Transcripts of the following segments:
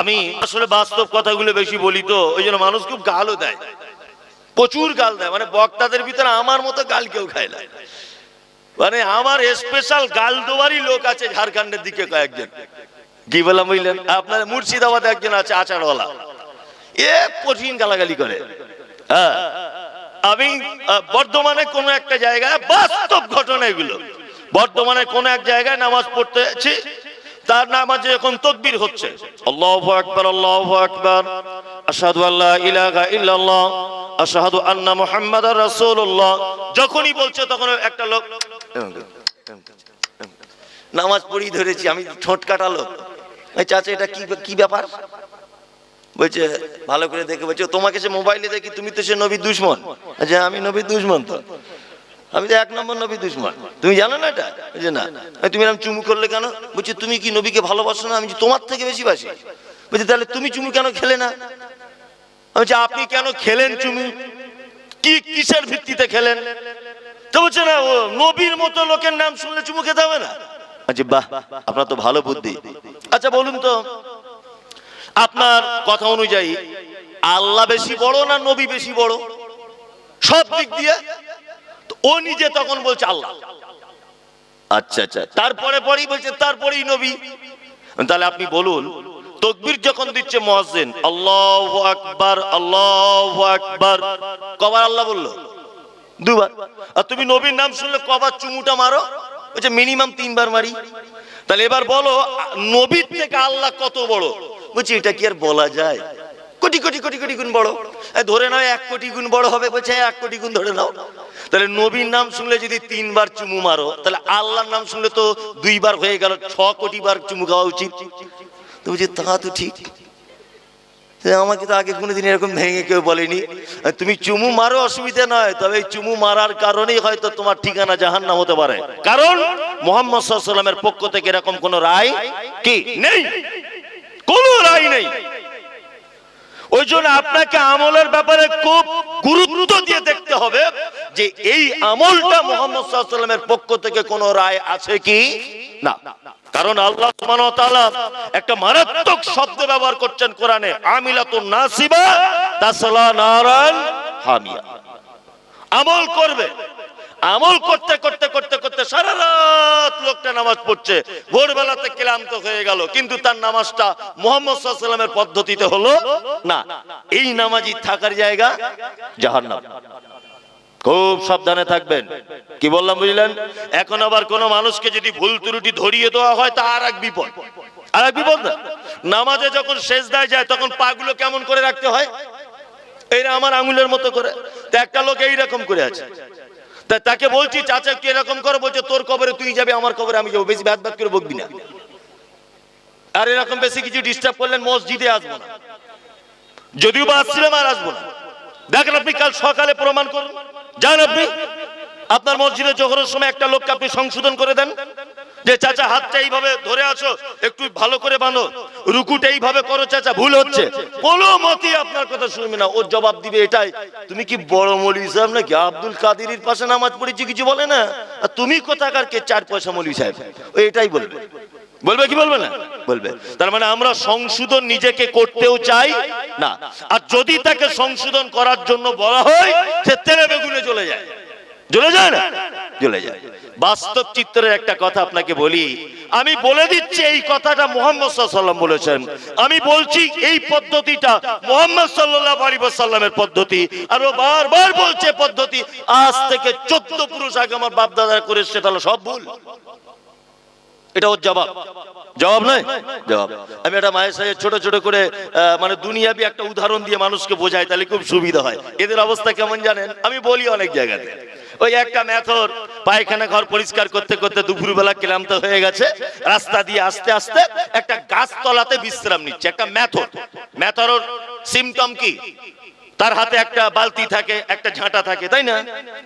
আমি আসলে বাস্তব কথাগুলো বেশি বলি তো, ওই জন্য মানুষ খুব গালও দেয়। প্রচুর গাল দেয় মানে বক্তাদের ভিতরে আমার মতো গাল কেউ খায় না। মানে আমার স্পেশাল গাল দেওয়ারই লোক আছে ঝাড়খণ্ডের দিকে কয়েকজন। কি বললাম বুঝলেন? আপনার মুর্শিদাবাদে একজন আছে আচারওয়ালা। এ কঠিন গালাগালি করে। হ্যাঁ। আমি বর্ধমানে কোনো একটা জায়গায় বাস্তব ঘটনা এগুলো। বর্ধমানে কোনো এক জায়গায় নামাজ পড়তে আছি তার নামাজে এখন তকবির হচ্ছে। আল্লাহু আকবার আল্লাহু আকবার। আশহাদু আল্লা ইলাহা ইল্লাল্লাহ আশহাদু আন্না মুহাম্মাদার রাসূলুল্লাহ। যখনই বলছে তখন একটা লোক নামাজ পড়ি ধরেছি আমি ঠোঁট কাটালো। এই চাচা এটা কি কি ব্যাপার? বলছে ভালো করে দেখে বলছে তোমাকে সে মোবাইলে দেখি তুমি তো সে নবী দুশ্মন। আচ্ছা আমি নবী দুশ্মন তো। আমি তো এক নম্বর নবী দুশ্মন। তুমি জানো না এটা? বলছে না। তুমি এরকম চুমু করলে কেন? বলছি, তুমি কি নবীকে ভালোবাসো না? আমি তোমার থেকে বেশি বাসি। বলছি, তাহলে তুমি চুমু কেন খেলে না? আমি আপনি কেন খেলেন চুমু? কি কিসের ভিত্তিতে খেলেন? তো বলছে না, ও নবীর মতো লোকের নাম শুনলে চুমু খেতে হবে না। আচ্ছা বাহ, আপনার তো ভালো বুদ্ধি। আচ্ছা বলুন তো, আপনার কথা অনুযায়ী আল্লাহ বেশি বড় না নবী বেশি বড়? সব দিক দিয়ে ও নিজে তখন বলছে আল্লাহ। আচ্ছা আচ্ছা। তারপরে পরেই বলছে, তারপরেই নবী। তাহলে আপনি বলুন, তকবীর যখন দিচ্ছে মুয়াজ্জিন, আল্লাহু আকবার আল্লাহু আকবার, কবার আল্লাহ বলল? দুবার। আর তুমি নবীর নাম শুনলে কবার চুমুটা মারো? বলছে, মিনিমাম তিনবার মারি। তাহলে এবার বলো, নবীর থেকে আল্লাহ কত বড়? বলছি, এটা কি আর বলা যায়? কোটি কোটি কোটি কোটি গুণ বড়। ধরে নাও, এক কোটি গুণ বড় হবে, বলছে, এক কোটি গুণ ধরে নাও। তাহলে নবীর নাম শুনলে যদি তিনবার চুমু মারো, তাহলে আল্লাহর নাম শুনলে তো দুইবার হয়ে গেল, ছ কোটি বার চুমু খাওয়া উচিত। তো বলছি, তা তো ঠিক। আমাকে তো আগে কোনোদিন এরকম ভেঙে কেউ বলেনি। তুমি চুমু মারো অসুবিধা নয়, তবে চুমু মারার কারণেই হয়তো তোমার ঠিকানা জাহান্নাম হতে পারে। কারণ মোহাম্মদ সাল্লামের পক্ষ থেকে এরকম কোন রায় কি? নেই। কোনো রায় নেই। ওই জন্য আপনাকে আমলের ব্যাপারে খুব গুরুত্ব দিয়ে দেখতে হবে যে এই আমলটা মোহাম্মদ সাল্লামের পক্ষ থেকে কোনো রায় আছে কি? না। কারণ আল্লাহ একটা মারাত্মক শব্দ ব্যবহার করছেন কোরআনে, আমিলাতুন নাসিবা তাসলা আমল করবে। আমল করতে করতে করতে করতে সারা রাত লোকটা নামাজ পড়ছে, ভোরবেলাতে ক্লান্ত হয়ে গেল, কিন্তু তার নামাজটা মোহাম্মদ সাল্লামের পদ্ধতিতে হলো না। এই নামাজি থাকার জায়গা জাহান্নাম। খুব সাবধানে থাকবেন। কি বললাম, বুঝলেন? এখন আবার কোন মানুষকে যদি ভুল ত্রুটি ধরিয়ে দেওয়া হয়, তা আর এক বিপদ। আর এক বিপদ না। নামাজে যখন শেষ দেয় যায়, তখন পাগুলো কেমন করে রাখতে হয়? এইরা আমার আঙুলের মতো করে। তা একটা লোক এইরকম করে আছে। তা তাকে বলছি, চাচা, কি এরকম করে বলছে, তোর কবরে তুই যাবে, আমার কবরে আমি যাব। বেশি ভাত ভাত করে বকবি না। আর এরকম বেশি কিছু ডিস্টার্ব করলেন, মসজিদে আসব না। যদিও বা আসছিলাম, আর আসব না। দেখেন আপনি কাল সকালে প্রমাণ করুন। যান আপনি, আপনার মসজিদে জোহরের সময় একটা লোককে আপনি সংশোধন করে দেন। যে চাচা হাতটা এইভাবে ধরে আছো, একটু ভালো করে বানো রুকুটা এইভাবে করো চাচা, ভুল হচ্ছে। কোনো মতি আপনার কথা শুনবে না। ওর জবাব দিবে এটাই। তুমি কি বড় মৌলী সাহেব নাকি? আব্দুল কাদিরের পাশে নামাজ পড়েছি, কিছু বলে না? আর তুমি কোথাকার কে? চার পয়সা মলি সাহেব। ও এটাই বলবে। বলবে কি বলবে না? বলবে। তার মানে আমরা সংশোধন নিজেকে করতেও চাই না। আর যদি তাকে সংশোধন করার জন্য বলা হয়, সে তেলে বেগুনে চলে যায়। চলে যায় না? চলে যায়। বাস্তব চিত্রের একটা কথা আপনাকে বলি। আমি বলে দিচ্ছি, এই কথাটা মোহাম্মদ সাল্লাম বলেছেন। আমি বলছি, এই পদ্ধতিটা মোহাম্মদ সাল্লাহ আলী সাল্লামের পদ্ধতি। আর ও বারবার বলছে পদ্ধতি, আজ থেকে চোদ্দ পুরুষ আগে আমার বাপ দাদা করে সেটা সব ভুল। এটা ওর জবাব। জবাব নয়? জবাব। আমি একটা মায়ের সাথে ছোট ছোট করে মানে দুনিয়াবি একটা উদাহরণ দিয়ে মানুষকে বোঝাই, তাহলে খুব সুবিধা হয়। এদের অবস্থা কেমন জানেন? আমি বলি অনেক জায়গাতে। ওই একটা মেথর পায়খানা ঘর পরিষ্কার করতে করতে দুপুরবেলা ক্লান্ত হয়ে গেছে, রাস্তা দিয়ে আস্তে আস্তে একটা গাছ তলাতে বিশ্রাম নিচ্ছে, একটা মেথর মেথর সিমটম কি? তার হাতে একটা বালতি থাকে, একটা ঝাঁটা থাকে, তাই না?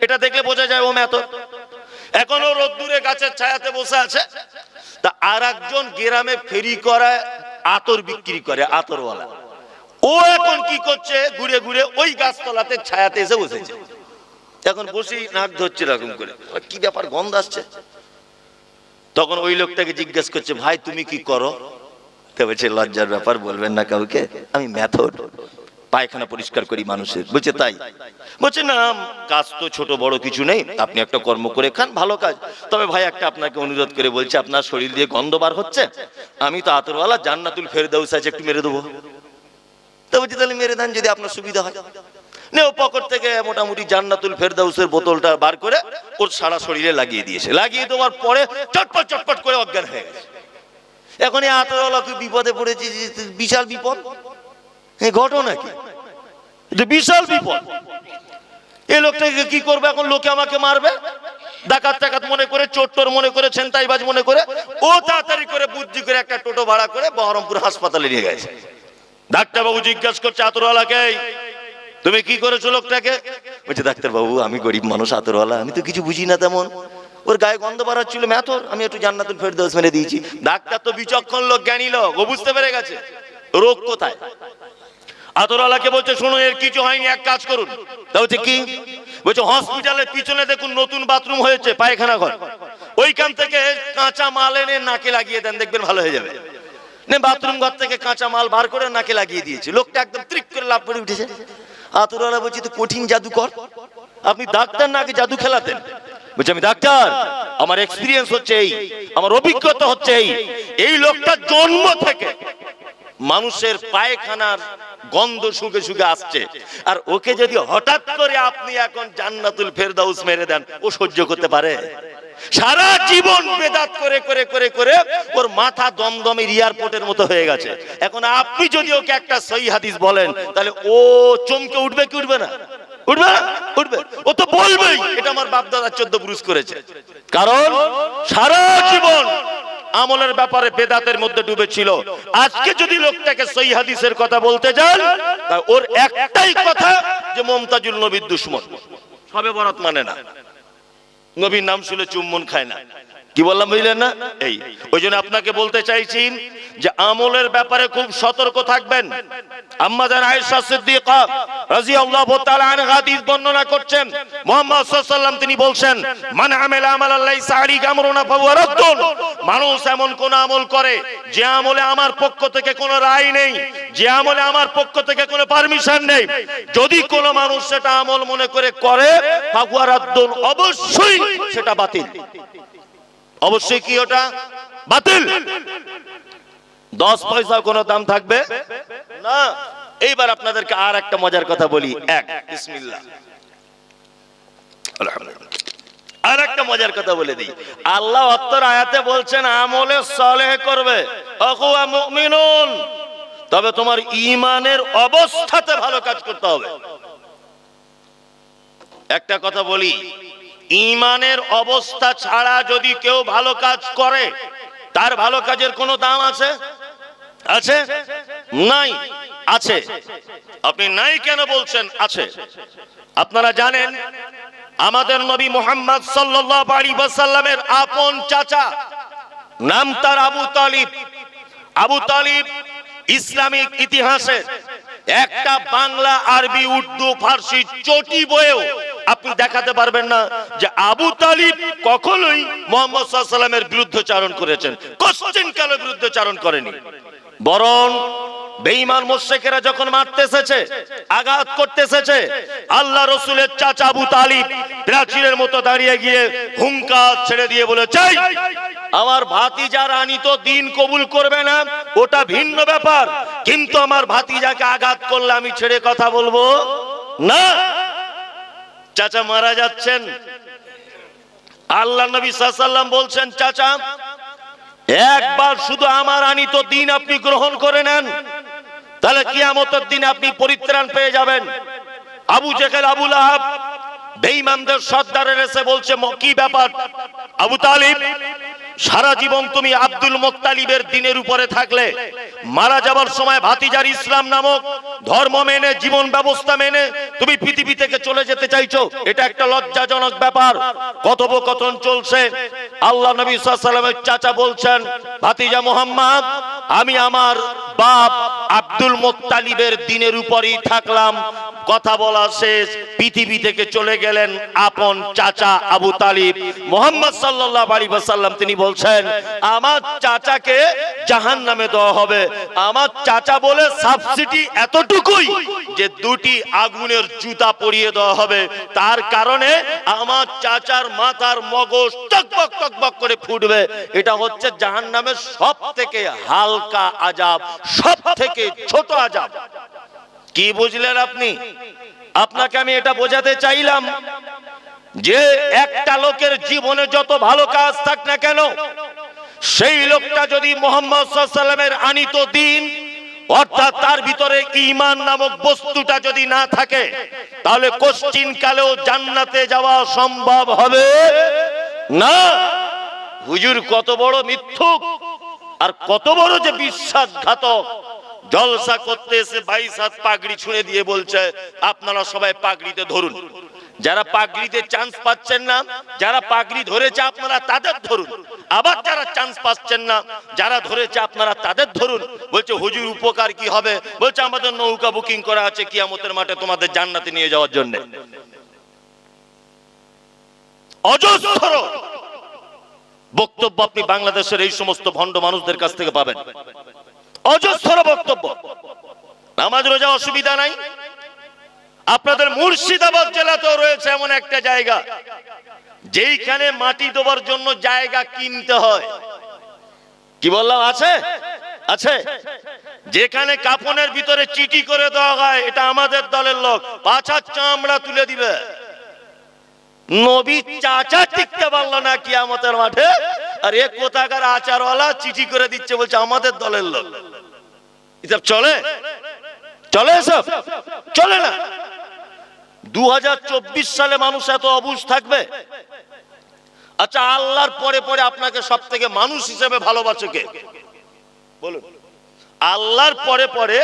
এটা দেখলে বোঝা যায় ও মেথর এখনও রোদ্দুরে গাছের ছায়াতে বসে আছে। তা আর একজন গ্রামে ফেরি করায়, আতর বিক্রি করে, আতরওয়ালা। ও এখন কি করছে? ঘুরে ঘুরে ওই গাছতলাতে ছায়াতে এসে বসেছে। এখন বসেই নাক ধরছে এরকম করে। কি ব্যাপার, গন্ধ আসছে? তখন ওই লোকটাকে জিজ্ঞেস করছে, ভাই, তুমি কি করো? বলছে, লজ্জার ব্যাপার, বলবেন না কাউকে। আমি ম্যাথড পায়খানা পরিষ্কার করি মানুষের। বলছে তাই? বলছে, না, কাজ তো ছোট, বড় কিছু নেই। আপনি একটা কর্ম করে খান, ভালো কাজ। তবে ভাই, একটা আপনাকে অনুরোধ করে বলছে, আপনার শরীর দিয়ে গন্ধ বার হচ্ছে? আমি তো আতরওয়ালা, জান্নাতুল ফেরদাউস আছে, একটু মেরে দেবো। তো বলছি, তাহলে মেরে দেন যদি আপনার সুবিধা হয়। নে ও পকেট থেকে মোটামুটি জান্নাতুল ফেরদাউসের বোতলটা বার করে ওর সারা শরীরে লাগিয়ে দিয়েছে। লাগিয়ে দেওয়ার পরে চটপট চটপট করে অজ্ঞান হয়ে গেছে। এখন এই আতরওয়ালা খুব বিপদে পড়েছে বিশাল বিপদ? এই ঘটনা কি? বিশাল বিপদ। এই লোকটাকে কি করবে? এখন লোকে আমাকে মারবে? ডাকাত টাকাত মনে করে, চোর মনে করে, ছেনতাইবাজ মনে করে, ও তাড়াতাড়ি করে বুদ্ধি করে একটা টোটো ভাড়া করে বহরমপুর হাসপাতালে নিয়ে গেছে। ডাক্তারবাবু জিজ্ঞেস করছে আতরওয়ালাকে তুমি কি করেছ লোকটাকে? বলছে, ডাক্তারবাবু, আমি গরিব মানুষ, আতরওয়ালা, আমি তো কিছু বুঝি না তেমন। ওর গায়ে গন্ধ বাড়াচ্ছিল ম্যাথর আমি একটু জান্নাতুল ফেরদৌস মেরে দিয়েছি। ডাক্তার তো বিচক্ষণ লোক, জ্ঞানী লোক, ও বুঝতে পেরে গেছে। রোগ কোথায়? আতরওয়ালাকে বলছে, শোনো, এর কিছু হয়নি, এক কাজ করুন। তা হচ্ছে কি? বলছে, হসপিটালের পিছনে দেখুন, নতুন বাথরুম হয়েছে, পায়খানা ঘর। ওইখান থেকে কাঁচা মাল এনে নাকে লাগিয়ে দেন, দেখবেন ভালো হয়ে যাবে। বাথরুম ঘর থেকে কাঁচা মাল বার করে নাকে লাগিয়ে দিয়েছে। লোকটা একদম ত্রিক করে লাভ করে উঠেছে। আতরওয়ালা বলছে, তো কঠিন জাদুকর। আপনি ডাক্তার নাকি জাদু খেলাতেন? বলছে, আমি ডাক্তার। আমার এক্সপিরিয়েন্স হচ্ছে এই। আমার অভিজ্ঞতা হচ্ছে এই। এই লোকটা জন্ম থেকে মানুষের পায়খানার গন্ধ শুকে শুকে আসছে। আর ওকে যদি হঠাৎ করে আপনি এখন জান্নাতুল ফেরদাউস মেরে দেন, ও সহ্য করতে পারে? সারা জীবন বেদাত করে করে করে করে ওর মাথা দমদমে এয়ারপোর্টের মতো হয়ে গেছে। এখন আপনি যদি ওকে একটা সহি হাদিস বলেন, তাহলে ও চমকে উঠবে কি উঠবে না? আমলের ব্যাপারে বেদাতের মধ্যে ডুবেছিল। আজকে যদি লোকটাকে কথা বলতে ওর একটাই কথা যে মমতাজুল নবীর দুশ্মন। সবে বরাত মানে না। নবীর নাম শুনে চুম্বন খায় না। কি বললাম বুঝলেন না? এই। ওই জন্য আপনাকে বলতে চাইছি যে আমলের ব্যাপারে খুব সতর্ক থাকবেন। বর্ণনা করছেন। তিনি বলছেন, মান মানুষ এমন কোন আমল করে যে আমলে আমার পক্ষ থেকে কোনো রায় নেই, যে আমলে আমার পক্ষ থেকে পারমিশন নেই। যদি কোন মানুষ সেটা আমল মনে করে করে অবশ্যই সেটা বাতিল। অবশ্যই কি ওটা? বাতিল। দশ পয়সা কোনো দাম থাকবে? না। এইবার আপনাদেরকে আর একটা মজার কথা বলি। এক আর একটা মজার কথা বলে দিই। আল্লাহ অত্তর আয়াতে বলছেন, আমলে সলেহ করবে। তবে তোমার ইমানের অবস্থাতে ভালো কাজ করতে হবে। একটা কথা বলি ইমানের অবস্থা ছাড়া যদি কেউ ভালো কাজ করে, তার ভালো কাজের কোনো দাম আছে? আছে? নাই, আছে। আপনি নাই কেন বলছেন, আছে? আপনারা জানেন, আমাদের নবী মোহাম্মদ আলাইহি আপন চাচা, নাম তার Abu Talib. Abu Talib Islamic ইতিহাসে একটা বাংলা, আরবি, উর্দু, ফার্সি চটি বইয়েও আপনি দেখাতে পারবেন না যে আবু তালিব কখনোই মোহাম্মদ সাল্লামের বিরুদ্ধে চারণ করেছেন। কোশ্চেন কালো বিরুদ্ধে চারণ করেনি? বরং বেঈমান মোশেকেরা যখন মারতে এসেছে আঘাত করতে এসেছে আল্লাহ রসুলের চাচা আবু তালিব প্রাচীরের মতো দাঁড়িয়ে গিয়ে হুঙ্কার ছেড়ে দিয়ে বলে, চাই, আমার ভাতিজা রানী তো দিন কবুল করবে না, ওটা ভিন্ন ব্যাপার, কিন্তু আমার ভাতিজাকে আঘাত করলে আমি ছেড়ে কথা বলব। না, চাচা মারা যাচ্ছেন। আল্লাহ নবী সাল্লাম বলছেন, চাচা একবার শুধু আমার আনিত দিন আপনি গ্রহণ করে নেন। তাহলে কিয়ামতের দিন আপনি পরিত্রাণ পেয়ে যাবেন। আবু জেখেল আবুল আহাব বেঈমানদের সর্দারের এসে বলছে কি ব্যাপার? আবু তালিব সারা জীবন তুমি আব্দুল মোত্তালিবের দিনের উপরে থাকলে, মারা যাবার সময় ভাতিজার ইসলাম নামক ধর্ম মেনে, জীবন ব্যবস্থা মেনে তুমি পৃথিবী থেকে চলে যেতে চাইছো, এটা একটা লজ্জাজনক ব্যাপার। কথোপকথন চলছে। আল্লাহ নবী সাল্লামের চাচা বলছেন, ভাতিজা মোহাম্মদ, আমি আমার বাপ আব্দুল মোত্তালিবের দিনের উপরই থাকলাম। কথা বলা শেষ। পৃথিবী থেকে চলে গেলেন আপন চাচা আবু তালিব। মোহাম্মদ সাল্লাল্লাহু আলাইহি ওয়াসাল্লাম তিনি বলছেন, আমার চাচাকে জাহান্নামে দেওয়া হবে। আমার চাচা বলে সাবসিডি এতটুকুই যে দুটি আগুনের জুতা পরিয়ে দেওয়া হবে। তার কারণে আমার চাচার মাথার মগজ টকবক টকবক করে ফুটবে। এটা হচ্ছে জাহান্নামের সব থেকে হালকা আজাব সব থেকে ছোট আজাব। কি বুঝলেন আপনি? আপনাকে আমি এটা বোঝাতে চাইলাম যে একটা লোকের জীবনে যত ভালো কাজ থাক না কেন, সেই লোকটা যদি মোহাম্মদ সাল্লামের আনিত দিন, অর্থাৎ তার ভিতরে ঈমান নামক বস্তুটা যদি না থাকে, তাহলে কোশ্চিন কালেও জান্নাতে যাওয়া সম্ভব হবে না? হুজুর, কত বড় মিথ্যুক আর কত বড় যে বিশ্বাসঘাতক। জলসা করতে এসে বাইশ হাত পাগড়ি ছুঁড়ে দিয়ে বলছে, আপনারা সবাই পাগড়িতে ধরুন। যারা পাগড়িতে চান্স পাচ্ছেন না, যারা পাগড়ি ধরেছে আপনারা তাদের ধরুন। আবার যারা চান্স পাচ্ছেন না, যারা ধরেছে আপনারা তাদের ধরুন। বলছে, হুজুর, উপকার কি হবে? বলছে, আমাদের নৌকা বুকিং করা আছে কিয়ামতের মাঠে তোমাদের জান্নাতে নিয়ে যাওয়ার জন্য। অজস্র বক্তব্য আপনি বাংলাদেশের এই সমস্ত ভণ্ড মানুষদের কাছ থেকে পাবেন। অজস্র বক্তব্য। নামাজ, রোজা, অসুবিধা নাই। আপনাদের মুর্শিদাবাদ জেলাতেও রয়েছে এমন একটা জায়গা, যেইখানে মাটি দেবার জন্য জায়গা কিনতে হয়। কি বললাম? আছে? আছে। যেখানে কাপনের ভিতরে চিঠি করে দেওয়া হয়, এটা আমাদের দলের লোক। পাছার চামড়া তুলে দিবে। নবী চাচা টিকতে পারল না কিয়ামতের মাঠে, আর এ কোথাকার আচারওয়ালা চিঠি করে দিচ্ছে বলছে, আমাদের দলের লোক। এসব চলে? চলে এসব? চলে না। দু সালে মানুষ এত অবুঝ থাকবে? আচ্ছা আল্লাহর পরে পরে আপনাকে সব থেকে মানুষ হিসেবে ভালোবাসে কে? বলুন। আল্লাহর পরে পরে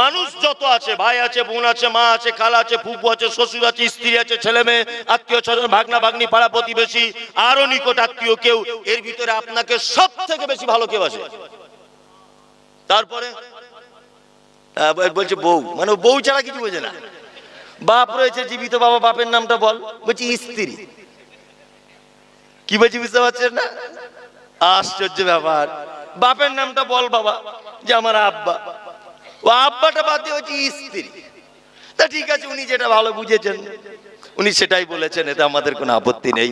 মানুষ যত আছে, ভাই আছে, বোন আছে, মা আছে, খালা আছে, ফুপু আছে, শ্বশুর আছে, স্ত্রী আছে, ছেলে মেয়ে, আত্মীয় স্বজন, ভাগনা, ভাগ্নি, পাড়া প্রতিবেশী, আরও নিকট আত্মীয় কেউ, এর ভিতরে আপনাকে সব থেকে বেশি ভালো কেউ আছে তারপরে? বলছে বউ। মানে বউ ছাড়া কিছু বোঝে না। বাপ রয়েছে, জীবিত বাবা, বাপের নামটা বল। বলছি স্ত্রী। কি বলছি বুঝতে পারছেন না? আশ্চর্য ব্যাপার। বাপের নামটা বল বাবা, যে আমার আব্বা। ও আব্বাটা বাদ দিয়ে হচ্ছে স্ত্রী। তা ঠিক আছে, উনি যেটা ভালো বুঝেছেন। উনি সেটাই বলেছেন, এতে আমাদের কোনো আপত্তি নেই।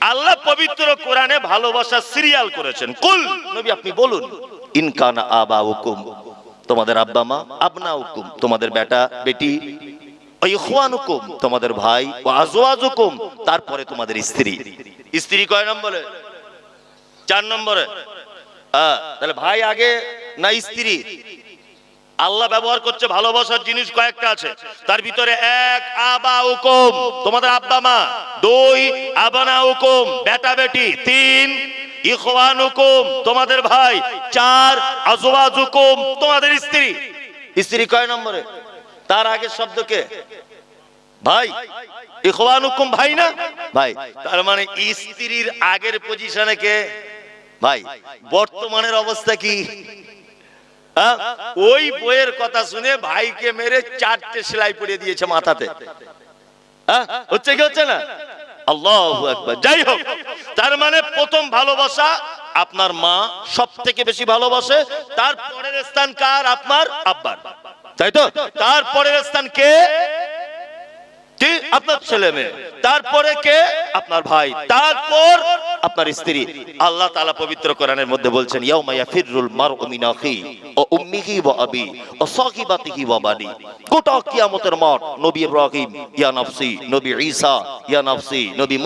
আল্লাহ পবিত্র কোরআনে ভালোবাসা সিরিয়াল করেছেন। কুল, নবী আপনি বলুন ইনকানা আবা হুকুম তোমাদের আব্বা মা আপনা হুকুম তোমাদের বেটা, বেটি ইখওয়ানুকুম, তোমাদের ভাই ও আজওয়াজুকুম, তারপরে তোমাদের স্ত্রী। স্ত্রী কয় নম্বরে? চার নম্বরে। তাহলে ভাই আগে না স্ত্রী? আল্লাহ ব্যবহার করছে ভালোবাসার জিনিস কয়েকটা আছে। তার ভিতরে এক আবা হুকুম তোমাদের আব্বা মা। দুই আবানা হুকুম বেটা বেটি তিন ইখওয়ান তোমাদের ভাই, চার আজওয়াজ হুকুম তোমাদের স্ত্রী। স্ত্রী কয় নম্বরে? তার আগের শব্দকে ভাই ইখওয়ান ভাই না? ভাই, তার মানে স্ত্রীর আগের পজিশনে কে? ভাই, বর্তমানের অবস্থা কি? ওই বইয়ের কথা শুনে ভাইকে মেরে চারটে সেলাই পড়িয়ে দিয়েছে মাথাতে? হচ্ছে কি হচ্ছে না? আল্লাহ যাই হোক, তার মানে প্রথম ভালোবাসা আপনার মা সব থেকে বেশি ভালোবাসে। তার পরের স্থান কার? আপনার আব্বার। তাই তো? তার পরের স্থান কে? কি? আপনার ছেলে মেয়ে। তারপরে কে? আপনার ভাই। তারপর আপনার স্ত্রী। আল্লাহ তাআলা পবিত্র কোরআনের মধ্যে বলছেন, ইয়াউমা নবী ইব্রাহিম, ইয়া নফসি, নবী ঈসা, ইয়া নফসি, নবী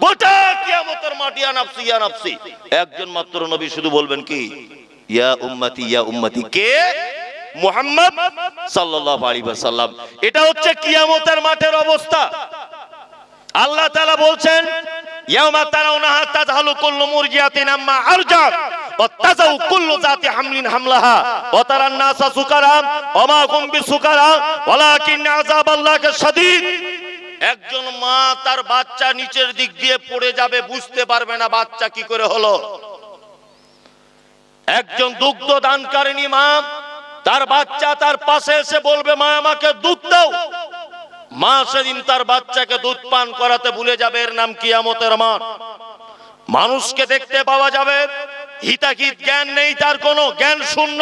গোটা কিয়ামতের মাঠ, ইয়া একজন মাত্র নবী শুধু বলবেন কি ইয়া উম্মতি ইয়া উম্মতি কে মুহাম্মদ সাল্লাল্লাহু আলাইহি ওয়াসাল্লাম এটা হচ্ছে কিয়ামতের মাঠের অবস্থা আল্লাহ তাআলা বলছেন ইয়াউমা তারাউনাহা তাযহালু কুল্লু মুরজিয়াতিন আম্মা আরজাত وتزو كل ذات حمل حملها وترى الناس سكارى وما هم بسكارى ولكن عذاب الله شديد একজন মা তার বাচ্চা নিচের দিক দিয়ে পড়ে যাবে, বুঝতে পারবে না বাচ্চা কি করে হলো। একজন দুগ্ধ দানকারিনী মা, তার বাচ্চা তার পাশে এসে বলবে, মা, আমাকে দুধ দাও। মা সেদিন তার বাচ্চাকে দুধ পান করাতে ভুলে যাবে, এর নাম কিয়ামতের মাঠ। মানুষকে দেখতে পাওয়া যাবে, হিতাহিত জ্ঞান নেই, তার কোনো জ্ঞান শূন্য।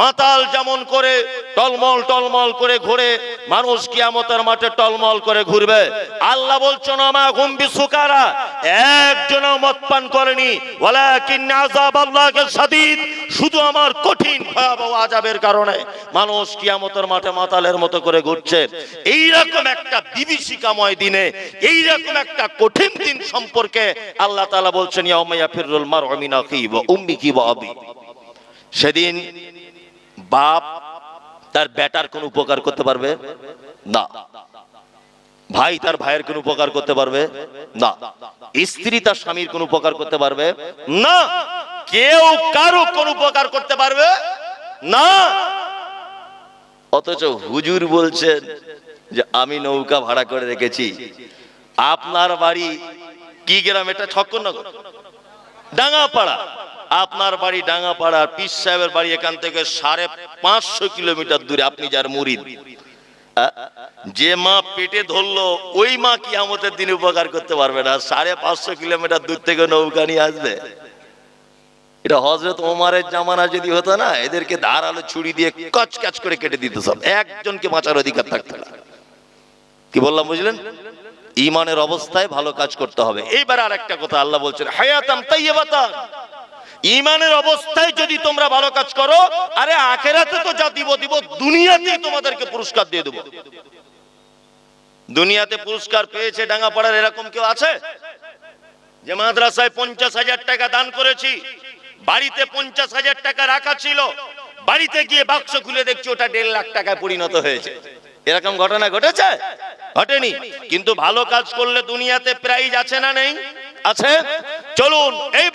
মাতাল যেমন করে টলমল টলমল করে ঘুরে, মানুষ কিয়ামতের মাঠে টলমল করে ঘুরবে। আল্লাহ বলছেন, আমা গুম্বি সুকারা একজনও মদ পান করেনি। শুধু আমার কঠিন ভয়াবহ কারণে মানুষ কিয়ামতের মাঠে মাতালের মতো করে ঘুরছে। এই রকম একটা বিভীষিকাময় দিনে এই রকম একটা কঠিন দিন সম্পর্কে আল্লাহ তাআলা বলছেন, ইয়াউমা ইয়াফিরুল মারউ মিন আখিহি ওয়া উম্মিহি ওয়া আবি সেদিন বাপ তার বেটার কোন উপকার করতে পারবে? না। ভাই তার ভাইয়ের কোন উপকার করতে পারবে? না। স্ত্রী তার স্বামীর কোন উপকার করতে পারবে? না। কেউ কারও কোন উপকার করতে পারবে? না। অথচ হুজুর বলছেন যে, আমি নৌকা ভাড়া করে রেখেছি। আপনার বাড়ি কি গ্রাম? এটা ছক্কনগর ডাঙ্গাপাড়া। আপনার বাড়ি ডাঙ্গাপাড়া পিস সাহেবের বাড়ি এখান থেকে সাড়ে পাঁচশো কিলোমিটার দূরে, আপনি যার মুরিদ। যে মা পেটে ধরলো, ওই মা কি আমাদের দিন উপকার করতে পারবে না। সাড়ে পাঁচশো কিলোমিটার দূর থেকে নৌকা নিয়ে আসবে। এটা হজরত ওমারের জামানা যদি হতো না, এদেরকে ধারালো ছুরি দিয়ে কচ কাচ করে কেটে দিত সব। একজনকে বাঁচার অধিকার থাকতো না। কি বললাম, বুঝলেন? ইমানের অবস্থায় ভালো কাজ করতে হবে। এইবার আর একটা কথা আল্লাহ বলছেন, হায়াতাম তাইয়্যিবাতান। ইমানের অবস্থায় যদি তোমরা ভালো কাজ করো, আরে আখেরাতে তো যা দিব দিব দুনিয়াতেই তোমাদেরকে পুরস্কার দিয়ে দেবো। দুনিয়াতে পুরস্কার পেয়েছে ডাঙ্গাপাড়ার এরকম কেউ আছে? যে মাদ্রাসায় পঞ্চাশ হাজার টাকা দান করেছি, বাড়িতে পঞ্চাশ হাজার টাকা রাখা ছিল, বাড়িতে গিয়ে বাক্স খুলে দেখছি ওটা দেড় লাখ টাকায় পরিণত হয়েছে। এরকম ঘটনা ঘটেছে? ঘটেনি। কিন্তু ভালো কাজ করলে দুনিয়াতে প্রাইজ আছে না নেই? আছে? চলুন এই